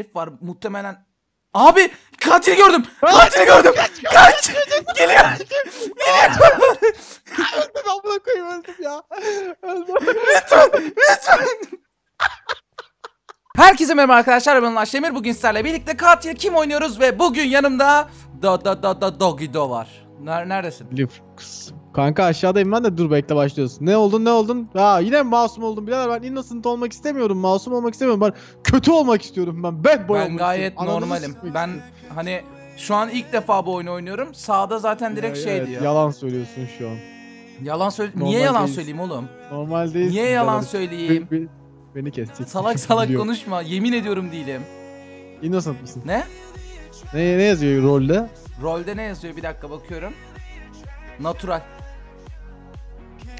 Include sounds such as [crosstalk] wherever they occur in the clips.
herif var muhtemelen. Abi katil gördüm. Katil gördüm. Kaç. Geliyor. Geliyor. Öldüm amına koyayım öldüm ya. Öldüm. Lütfen. Lütfen. Herkese merhaba arkadaşlar ben Ulaş Demir bugün sizlerle birlikte katil kim oynuyoruz ve bugün yanımda da da da da Dogido var. Ner neredesin? Lüks. Kanka aşağıdayım ben de dur bekle başlıyorsun. Ne oldun ne oldun? Ha yine mi masum oldum birader ben innocent olmak istemiyorum. Masum olmak istemiyorum. Ben kötü olmak istiyorum ben. Bad boy Ben olmak gayet istiyorum. Ananızı normalim. sikmek Ben istiyorum. hani şu an ilk defa bu oyunu oynuyorum. Sağda zaten direkt Evet, şey evet, diyor. Yalan söylüyorsun şu an. Yalan söyle. Normal Niye yalan değilsin. söyleyeyim oğlum? Normal değilsin. Niye yalan söyleyeyim? Beni, beni, beni kesecek. Salak [laughs] salak Biliyorum. konuşma. Yemin ediyorum değilim. Innocent mısın? Ne? Ne, ne yazıyor rolde? Rolde ne yazıyor? Bir dakika bakıyorum. Natural.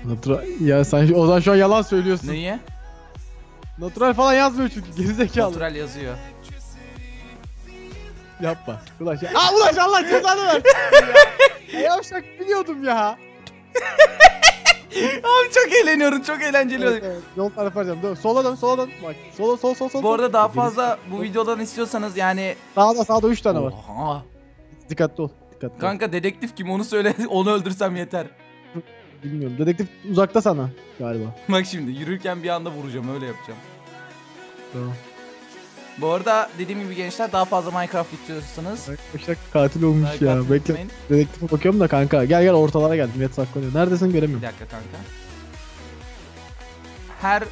Natural. Ya sen o zaman şu an yalan söylüyorsun. Neyi? Natural falan yazmıyor çünkü gerizekalı. Natural yazıyor. Yapma. Ulaş ya. Aa Ulaş Allah cezanı ver. [laughs] ya yavşak biliyordum ya. [laughs] Abi çok eğleniyorum. Çok eğlenceli. Evet, evet. Yol tarafa yapacağım. Dön. Sola dön, sola dön. Bak. Sola, sol, sol, sol. Bu arada daha fazla bu videodan istiyorsanız yani Sağda, sağda 3 tane var. Oha. Dikkatli ol. Dikkatli ol. Kanka dedektif kim onu söyle [laughs] onu öldürsem yeter. Bilmiyorum. Dedektif uzakta sana galiba. Bak şimdi yürürken bir anda vuracağım öyle yapacağım. Tamam. Bu arada dediğim gibi gençler daha fazla Minecraft istiyorsanız Arkadaşlar katil olmuş like ya. Bekle. unutmayın. Dedektife bakıyorum da kanka. Gel gel ortalara gel. Millet saklanıyor. Neredesin Bir göremiyorum. dakika kanka. Her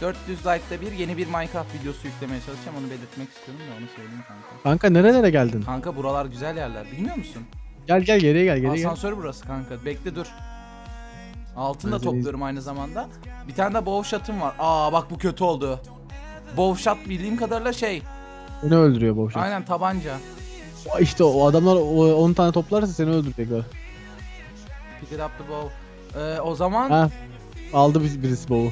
400 like'da bir yeni bir Minecraft videosu yüklemeye çalışacağım. Onu belirtmek istiyorum da onu söyleyeyim kanka. Kanka nerelere geldin? Kanka buralar güzel yerler. Bilmiyor musun? Gel gel geriye gel geriye gel. Asansör burası kanka. Bekle dur. Altın da topluyorum aynı zamanda. Bir tane de bow shot'ım var. Aa bak bu kötü oldu. Bow shot bildiğim kadarıyla şey. Seni öldürüyor bu şey. Aynen tabanca. İşte o adamlar o 10 tane toplarsa seni öldürecekler. Pick it up the bow. Ee, o zaman Ha. Aldı biz birisi bu.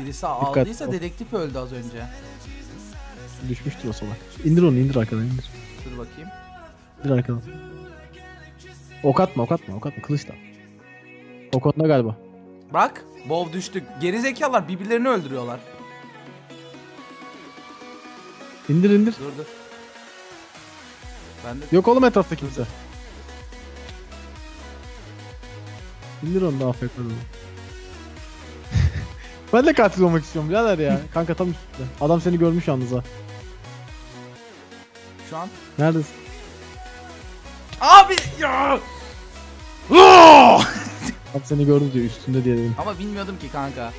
birisi aldıysa ol. dedektif öldü az önce. Düşmüştür o salak. İndir onu indir arkadan indir. Dur bakayım. İndir arkadan. Ok atma ok atma ok atma kılıçla. Ok onda galiba. Bak bow düştü. Geri zekalar birbirlerini öldürüyorlar. İndir indir. Dur dur. Ben de Yok oğlum etrafta kimse. İndir onu da afk onu. [laughs] ben de katil olmak istiyorum birader ya. Kanka tam üstünde. Adam seni görmüş yalnız ha. şu an. Neredesin? Abi ya. [laughs] Oo! Adam seni gördü diyor üstünde diye dedim. Ama bilmiyordum ki kanka.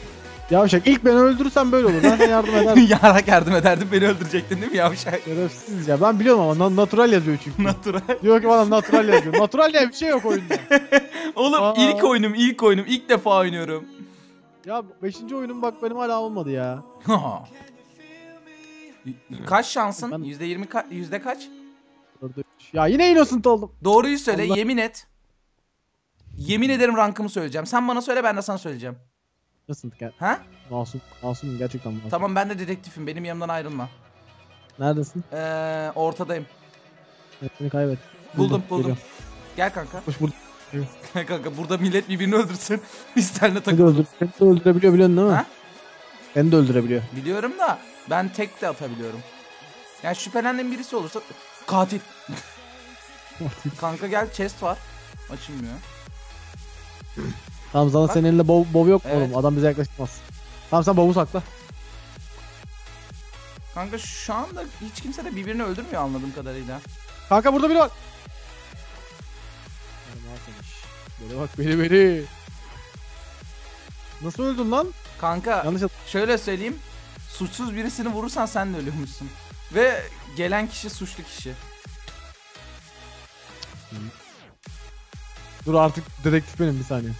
Yavşak ilk beni öldürürsen böyle olur. Ben sana yardım ederim. [laughs] Yarak yardım ederdin beni öldürecektin değil mi yavşak? Şerefsiz ya. Ben biliyorum ama na- natural yazıyor çünkü. Natural. Diyor ki bana natural yazıyor. Natural diye bir şey yok oyunda. [laughs] Oğlum Aa. ilk oyunum ilk oyunum ilk defa oynuyorum. Ya 5. oyunum bak benim hala olmadı ya. kaç şansın? Ben- Yüzde yirmi ka- yüzde kaç? Üç. Ya yine innocent oldum. Doğruyu söyle Allah- yemin et. Yemin ederim rankımı söyleyeceğim. Sen bana söyle ben de sana söyleyeceğim. Innocent gel. Ha? Masum. Masum gerçekten masum. Tamam ben de dedektifim. Benim yanımdan ayrılma. Neredesin? Ee, ortadayım. Evet, Seni kaybet. Buldum buldum. geliyorum. Gel kanka. Koş burada. kanka burada millet birbirini öldürsün. [laughs] Biz seninle Seni de, takıl. öldür seni de öldürebiliyor biliyorsun değil mi? Ha? Beni de öldürebiliyor. Biliyorum da ben tek de atabiliyorum. Yani şüphelendiğim birisi olursa katil. [laughs] Kanka gel chest var. Açılmıyor. tamam sana Bak. senin elinde bov, bov yok Evet. oğlum. Adam bize yaklaşmaz. Tamam sen bovu sakla. Kanka şu anda hiç kimse de birbirini öldürmüyor anladığım kadarıyla. Kanka burada biri var. Beni bak beni beni. Nasıl öldün lan? Kanka Yanlış at- şöyle söyleyeyim. Suçsuz birisini vurursan sen de ölüyormuşsun. Ve gelen kişi suçlu kişi. Dur artık dedektif benim bir saniye.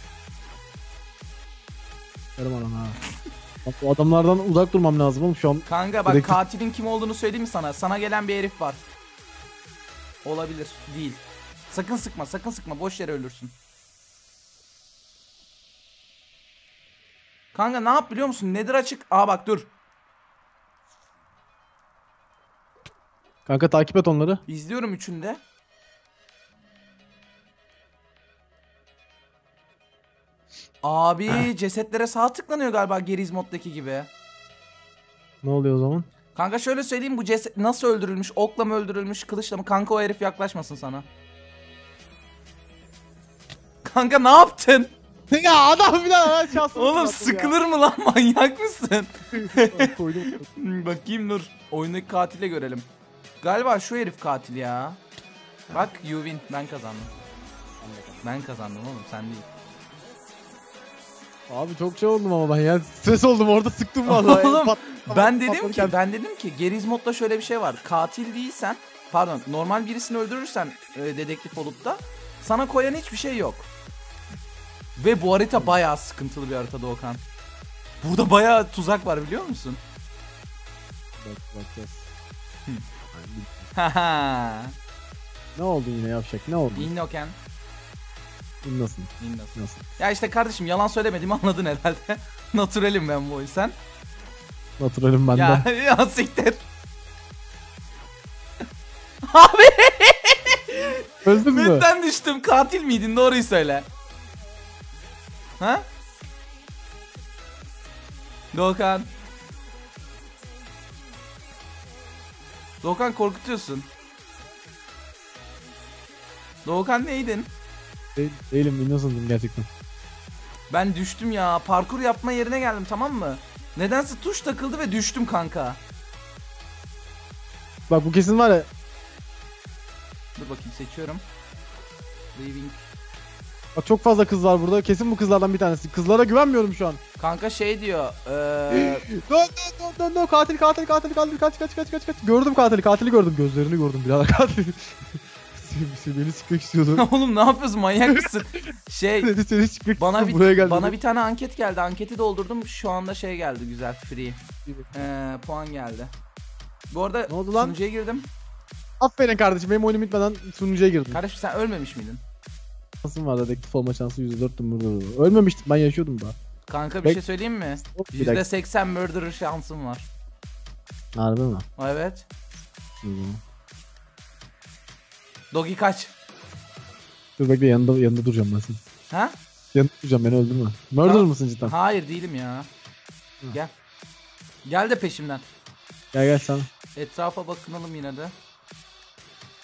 Yarım anam ha. Bak bu adamlardan uzak durmam lazım oğlum şu an. Kanka bak Dedektif- katilin kim olduğunu söyleyeyim mi sana? Sana gelen bir herif var. Olabilir. Değil. Sakın sıkma sakın sıkma boş yere ölürsün. Kanka ne yap biliyor musun? Nedir açık? Aa bak dur. Kanka takip et onları. İzliyorum üçünde. Abi cesetlere sağ tıklanıyor galiba Geriz moddaki gibi. Ne oluyor o zaman? Kanka şöyle söyleyeyim bu ceset nasıl öldürülmüş? Okla mı öldürülmüş? Kılıçla mı? Kanka o herif yaklaşmasın sana. [laughs] Kanka ne yaptın? ya adam bir daha şanslı. Oğlum sıkılır mı lan [laughs] manyak mısın? Koydum. [laughs] Bakayım dur. Oyundaki katile görelim. Galiba şu herif katil ya. Bak you win. Ben kazandım. Ben kazandım oğlum sen değil. Abi çok şey oldum ama ben ya. Stres oldum orada sıktım vallahi. [laughs] Oğlum, Pat- Ben dedim ki ben dedim ki Geriz modda şöyle bir şey var. Katil değilsen pardon normal birisini öldürürsen e, dedektif olup da sana koyan hiçbir şey yok. Ve bu harita bayağı sıkıntılı bir harita Doğukan. Burada bayağı tuzak var biliyor musun? Bak bakacağız. [laughs] Ne oldu yine yapacak? Ne oldu? Innoken. Nasıl? Innocent. Nasıl? Ya işte kardeşim yalan söylemediğimi anladın herhalde. [laughs] Naturalim ben bu yüzden. Naturalim bende. Ya, [laughs] ya siktir. Abi Öldün mü? Lütfen düştüm. Katil miydin? Doğruyu söyle. Ha? Doğukan. Doğukan korkutuyorsun. Doğukan neydin? De- değilim innocent'ım gerçekten. Ben düştüm ya. Parkur yapma yerine geldim tamam mı? Nedense tuş takıldı ve düştüm kanka. Bak bu kesin var ya. Dur bakayım seçiyorum. Leaving. Bak çok fazla kız var burada. Kesin bu kızlardan bir tanesi. Kızlara güvenmiyorum şu an. Kanka şey diyor. Eee Dön dön dön dön dön katil katil katil katil kaç kaç kaç kaç kaç. Gördüm katili katili gördüm. Gözlerini gördüm birader [laughs] katil. Seni- Beni sikmek istiyordu. [laughs] oğlum ne yapıyorsun manyak mısın? Şey [laughs] Seni seni sikmek Bana bir, Buraya geldi. bana bir tane anket geldi. Anketi doldurdum. Şu anda şey geldi güzel free. Ee, puan geldi. Bu arada Ne oldu lan? sunucuya girdim. Aferin kardeşim benim oyunum bitmeden sunucuya girdim. Kardeşim sen ölmemiş miydin? Şansım var dedektif olma şansı %4'tüm burada. Ölmemiştim ben yaşıyordum daha. Kanka bir Bek- şey söyleyeyim mi? Hop, bir dakika. %80 murderer şansım var. Harbi mi? Evet. Hı. Dogi kaç. Dur bekle yanında, yanında duracağım ben senin. Ha? Yanında duracağım beni öldürme. Murderer Tamam. mısın cidden? Hayır değilim ya. Gel. Gel de peşimden. Gel gel sen. Etrafa bakınalım yine de.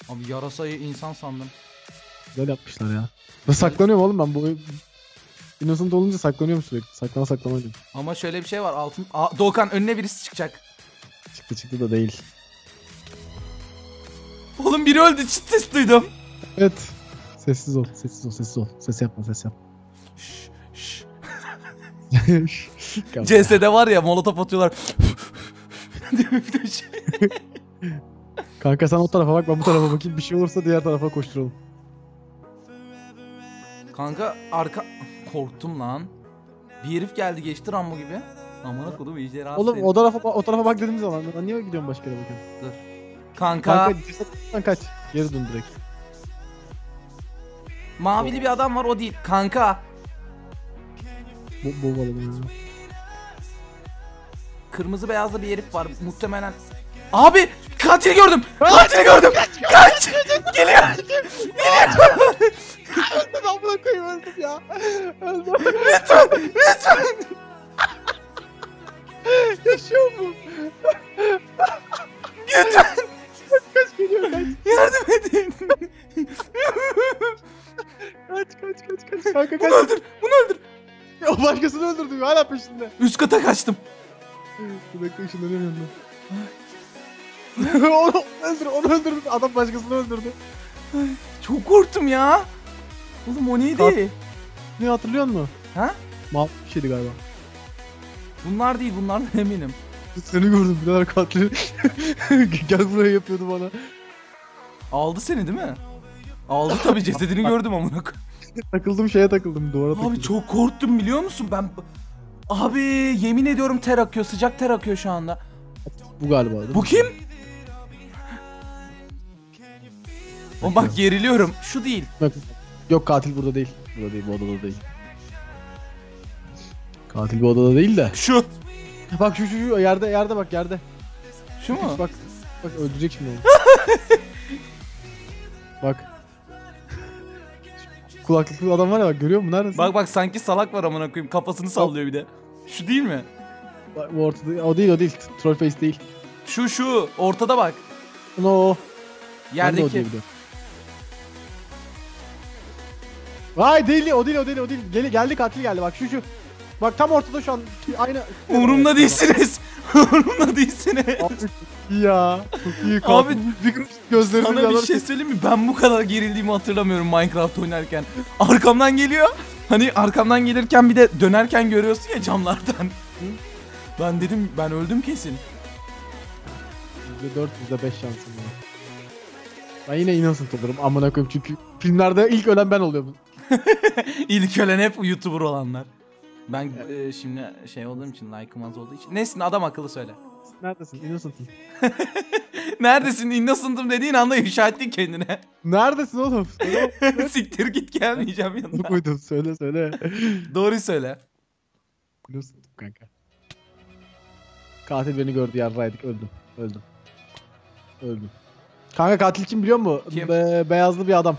Abi yarasayı insan sandım. Güzel yapmışlar ya. Ben saklanıyorum oğlum ben bu Innocent olunca saklanıyorum sürekli. Saklama saklama diyorum. Ama şöyle bir şey var. Altın Aa, Doğukan önüne birisi çıkacak. Çıktı çıktı da değil. Oğlum biri öldü. Çıt ses duydum. Evet. Sessiz ol, sessiz ol, sessiz ol. Ses yapma, ses yapma. Şş. CS'de var ya molotof atıyorlar. Kanka sen o tarafa bak ben bu tarafa bakayım. Bir şey olursa diğer tarafa koşturalım. Kanka arka... Korktum lan. Bir herif geldi geçti Rambo gibi. Amına kodum iyice rahatsız Oğlum o tarafa o tarafa bak dediğim zaman ben niye gidiyorum başka yere bakıyorum? Kanka, Kanka cesetten kaç. Geri dön direkt. mavili bir adam var o değil. Kanka Bu bu balığı. kırmızı beyazlı bir herif var muhtemelen. Abi katil gördüm. Katil gördüm. Kaç. Geliyor. Öldüm amına koyayım öldüm ya. Öldüm. Lütfen. Lütfen. Yaşıyor mu? Lütfen. Kaç geliyor kaç. Yardım edin. Kaç kaç kaç kaç. Kanka Bunu kaç. öldür. Bunu öldür. O başkasını öldürdü hala peşinde. Üst kata kaçtım. Dur bekle ışınlanıyorum yanına. [laughs] onu öldür, onu öldürdü. Adam başkasını öldürdü. Çok korktum ya. Oğlum o neydi? Kalk. Ne hatırlıyor musun? Ha? Mavi bir şeydi galiba. Bunlar değil bunlardan [laughs] eminim. Seni gördüm birader katili. [laughs] Gel buraya yapıyordu bana. Aldı seni değil mi? Aldı tabii cesedini gördüm amına. Takıldım şeye takıldım duvara takıldım. Abi çok korktum biliyor musun ben? Abi yemin ediyorum ter akıyor sıcak ter akıyor şu anda. Bu galiba değil Bu mi? kim? O bak geriliyorum. Şu değil. Bak, yok katil burada değil. Burada değil bu odada değil. Katil bu odada değil de. Şu. Bak şu şu şu yerde yerde bak yerde. Şu mu? Bak bak öldürecek şimdi onu. [laughs] bak. Şu Kulaklıklı adam var ya bak görüyor musun? Neredesin? Bak bak sanki salak var amına koyayım. Kafasını sallıyor bir de. Şu değil mi? Bak, bu ortada. O değil o değil. Troll face değil. Şu şu ortada bak. No. Ben de o Yerdeki. Vay değil o değil o değil o değil. Gel, geldi katil geldi bak şu şu. Bak tam ortada şu an aynı. Umurumda değilsiniz. [laughs] Umurumda değilsiniz. Abi iyi ya. Çok iyi. Abi, gözlerini Sana bir şey söyleyeyim mi? Ben bu kadar gerildiğimi hatırlamıyorum Minecraft oynarken. Arkamdan geliyor. Hani arkamdan gelirken bir de dönerken görüyorsun ya camlardan. Ben dedim ben öldüm kesin. %4 %5 şansım var. Ben yine innocent olurum amına koyayım çünkü filmlerde ilk ölen ben oluyorum. [laughs] İlk ölen hep YouTuber olanlar. Ben e, şimdi şey olduğum için, like'ım az olduğu için. Nesin adam akıllı söyle. Neredesin? Innocent'ın. [laughs] Neredesin? Innocent'ım dediğin anda ifşa ettin kendine. Neredesin oğlum? [laughs] Siktir git gelmeyeceğim yanına. koydum söyle söyle. Doğruyu söyle. Innocent'ım kanka. Katil beni gördü yarraydık öldüm. Öldüm. Öldüm. Kanka katil kim biliyor musun? Kim? Be- beyazlı bir adam.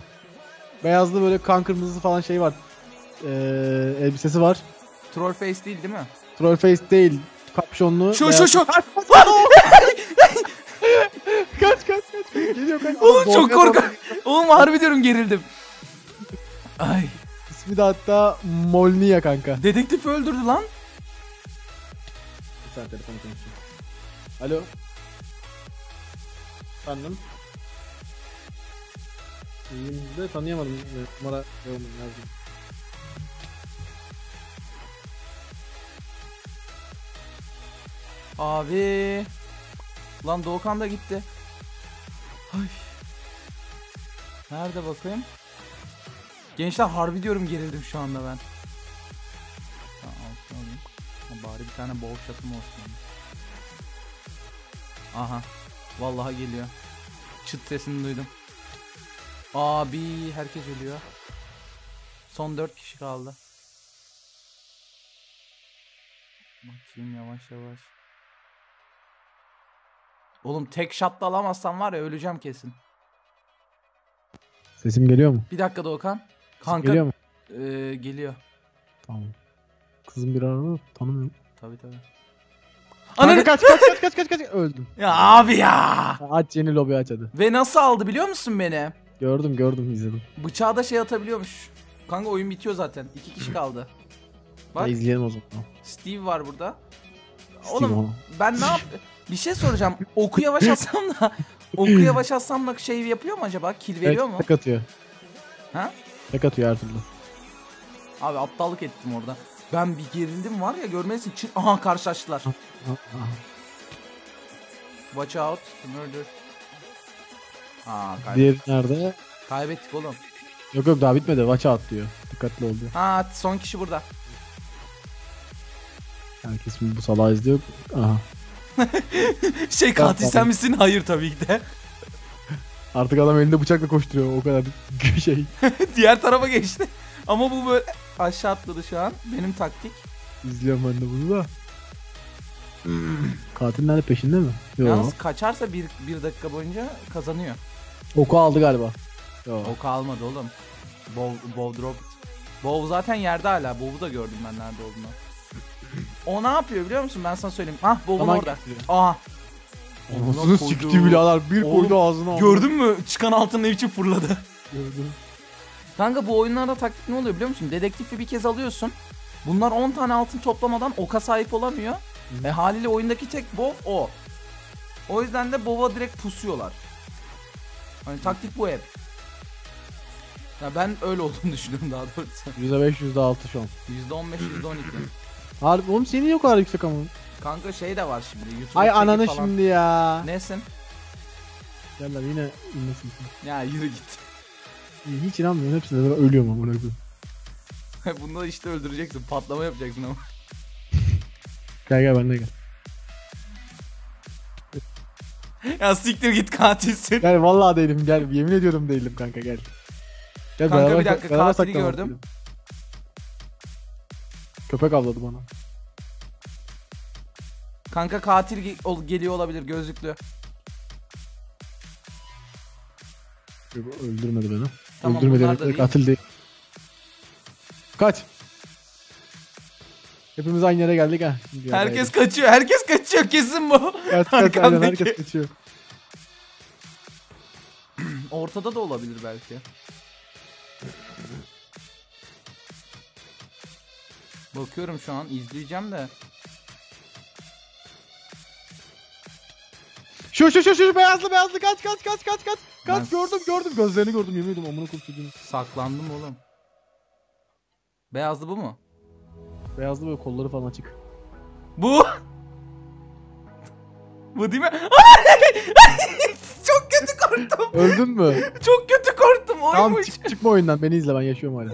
Beyazlı böyle kan kırmızısı falan şey var. Ee, elbisesi var. Troll face değil değil mi? Troll face değil. Kapşonlu. Şu, beyaz- şu, şu. Kaç kaç kaç kaç. Geliyor kaç. Oğlum çok korkak. Oğlum harbi diyorum gerildim. Ay. İsmi de hatta Molnia kanka. Dedektif öldürdü lan. Bir saat telefonu konuşuyor. Alo. Efendim? İyiyim de tanıyamadım. Numara şey olmuyor lazım. Abi. Lan Doğukan da gitti. Ay. Nerede bakayım? Gençler harbi diyorum gerildim şu anda ben. Ha, bari bir tane bol şatım olsun. Aha. Vallahi geliyor. Çıt sesini duydum. Abi herkes ölüyor. Son 4 kişi kaldı. Bakayım yavaş yavaş. Oğlum tek shot'la alamazsam var ya öleceğim kesin. Sesim geliyor mu? Bir dakika Doğukan. Kanka Geliyor mu? eee, geliyor. Tamam. Kızım bir arada tanımıyorum. Tabi tabi. Ananı... kaç kaç kaç kaç kaç kaç öldüm. Ya abi ya. Aç yeni lobi aç hadi. Ve nasıl aldı biliyor musun beni? Gördüm gördüm izledim. Bıçağı da şey atabiliyormuş. Kanka oyun bitiyor zaten. İki kişi kaldı. Bak Hadi izleyelim o zaman. Steve var burada. Steve Oğlum onu. ben ne yap... Bir şey soracağım. Oku yavaş atsam da oku yavaş atsam da şey yapıyor mu acaba? Kill veriyor Evet, mu? Tek atıyor. Ha? Tek atıyor her türlü. Abi aptallık ettim orada. Ben bir gerildim var ya görmelisin. Çı- Aha karşılaştılar. Watch out. Murder. Aa kaybettik. Diğer nerede? Kaybettik oğlum. Yok yok daha bitmedi. Watch out diyor. Dikkatli ol diyor. Ha son kişi burada. Herkes şimdi bu salağı izliyor. Aha. [laughs] Şey katil sen misin? Hayır tabii ki de. Artık adam elinde bıçakla koşturuyor. O kadar [laughs] şey. [laughs] Diğer tarafa geçti. Ama bu böyle aşağı atladı şu an. Benim taktik. İzliyorum ben de bunu da. Katil nerede peşinde mi? Yok. Yalnız kaçarsa bir, bir dakika boyunca kazanıyor. Oku aldı galiba. Yok. O kalmadı oğlum. Bow, bow drop. Bow zaten yerde hala. Bow'u da gördüm ben nerede olduğunu. O ne yapıyor biliyor musun? Ben sana söyleyeyim. Ah Bow'un Zaman orada. getiriyor. Aha. Anasını Amına sikti koyduğum. birader. Bir Oğlum, koydu ağzına. Gördün mü? Çıkan altın ne biçim fırladı. Gördüm. Kanka bu oyunlarda taktik ne oluyor biliyor musun? Dedektifi bir kez alıyorsun. Bunlar 10 tane altın toplamadan oka sahip olamıyor. Hı. E haliyle oyundaki tek bov o. O yüzden de bova direkt pusuyorlar. Hani taktik bu hep. Ya ben öyle olduğunu [laughs] düşünüyorum daha doğrusu. %5 %6 şu an. %15 %12. Harbi oğlum senin yok kadar yüksek ama. Kanka şey de var şimdi YouTube Ay ananı şimdi ya. Nesin? Lan yine inlesin. Ya yürü git. [laughs] Hiç inanmıyorum hepsinde de ben ölüyorum ama koyayım. Bunda işte öldüreceksin. Patlama yapacaksın ama. Gel gel bende gel. Ya siktir git katilsin. Gel vallahi değilim gel. Yemin ediyorum değilim kanka gel. Gel Kanka, beraber- bir dakika, beraber katili gördüm. Köpek avladı bana. Kanka katil ge- ol- geliyor olabilir gözlüklü. Öldürmedi beni. Tamam, Öldürmedi değil. Katil değil. Kaç. Hepimiz aynı yere geldik ha. Herkes kaçıyor. Herkes kaçıyor. Kesin bu. kaç, kaç, aynen, herkes kaçıyor. [clears throat] Ortada da olabilir belki. Bakıyorum şu an izleyeceğim de. Şu şu şu şu beyazlı beyazlı kaç kaç kaç kaç kaç. Kaç Ben- gördüm gördüm gözlerini gördüm yemin ediyorum amına koyayım. Saklandım oğlum. Beyazlı bu mu? Beyazlı böyle kolları falan açık. Bu. [laughs] bu değil mi? [laughs] Çok kötü korktum. Öldün mü? Çok kötü korktum. tamam Oymuş. çık, çıkma oyundan beni izle ben yaşıyorum hala.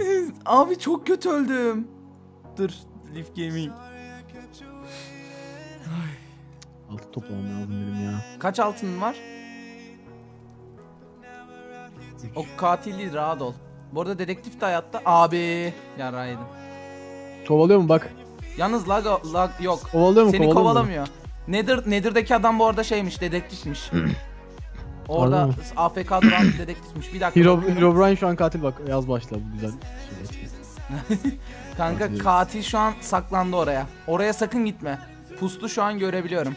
[laughs] Abi çok kötü öldüm. Dur. Leaf Gaming. Altı toplamam lazım benim ya. Kaç altın var? O katilli rahat ol. Bu arada dedektif de hayatta. Abi. Yaraydım. Kovalıyor mu bak. Yalnız lag, lag yok. Kovalıyor mu Seni kovalıyor mu? kovalamıyor. Nedir Nedir'deki adam bu arada şeymiş, dedektifmiş. Orada Harbi mi? AFK duran bir dedektifmiş. Bir dakika. Hero, bakıyorum. Şu an katil bak yaz başla bu güzel. [laughs] Kanka Katil. şu an saklandı oraya. Oraya sakın gitme. Pustu şu an görebiliyorum.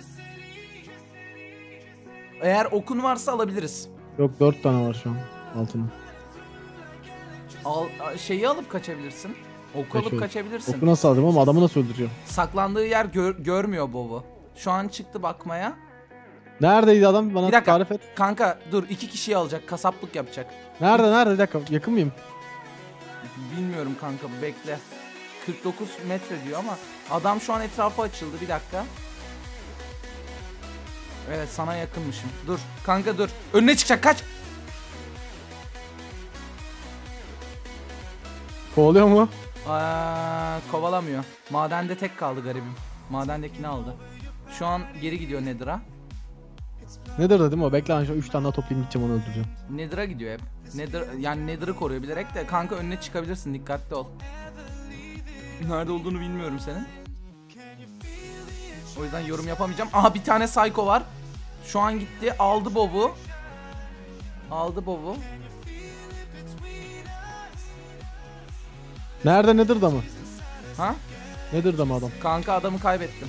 Eğer okun varsa alabiliriz. Yok 4 tane var şu an altının. Al, şeyi alıp kaçabilirsin. Oku alıp kaçabilirsin. Oku nasıl alacağım ama adamı nasıl öldüreceğim? Saklandığı yer gör- görmüyor Bob'u. Şu an çıktı bakmaya. Neredeydi adam bana Bir dakika. tarif et. Kanka dur iki kişiyi alacak. Kasaplık yapacak. Nerede nerede bir dakika yakın mıyım? Bilmiyorum kanka bekle. 49 metre diyor ama adam şu an etrafa açıldı bir dakika. Evet sana yakınmışım. Dur kanka dur. Önüne çıkacak kaç. Kovalıyor mu? Aa, kovalamıyor. Madende tek kaldı garibim. Madendekini aldı. Şu an geri gidiyor Nether'a. Nedir dedim o bekle şu 3 tane daha toplayayım gideceğim onu öldüreceğim. Nether'a gidiyor hep. Nether yani Nether'ı koruyor bilerek de kanka önüne çıkabilirsin dikkatli ol. Nerede olduğunu bilmiyorum senin. O yüzden yorum yapamayacağım. Aha bir tane psycho var. Şu an gitti aldı Bob'u. Aldı Bob'u. Nerede nedir da mı? Ha? Nedir da mı adam? Kanka adamı kaybettim.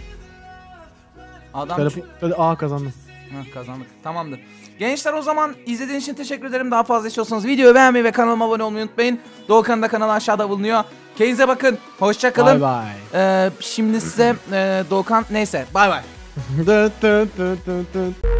Adam Telefon... Tele- Aa kazandım. Heh, kazandık. Tamamdır. Gençler o zaman izlediğiniz için teşekkür ederim. Daha fazla istiyorsanız videoyu beğenmeyi ve kanalıma abone olmayı unutmayın. Doğukan'ın da kanalı aşağıda bulunuyor. Kendinize bakın. Hoşçakalın. Bay bay. Ee, şimdi size e, Doğukan neyse bay bay. [laughs]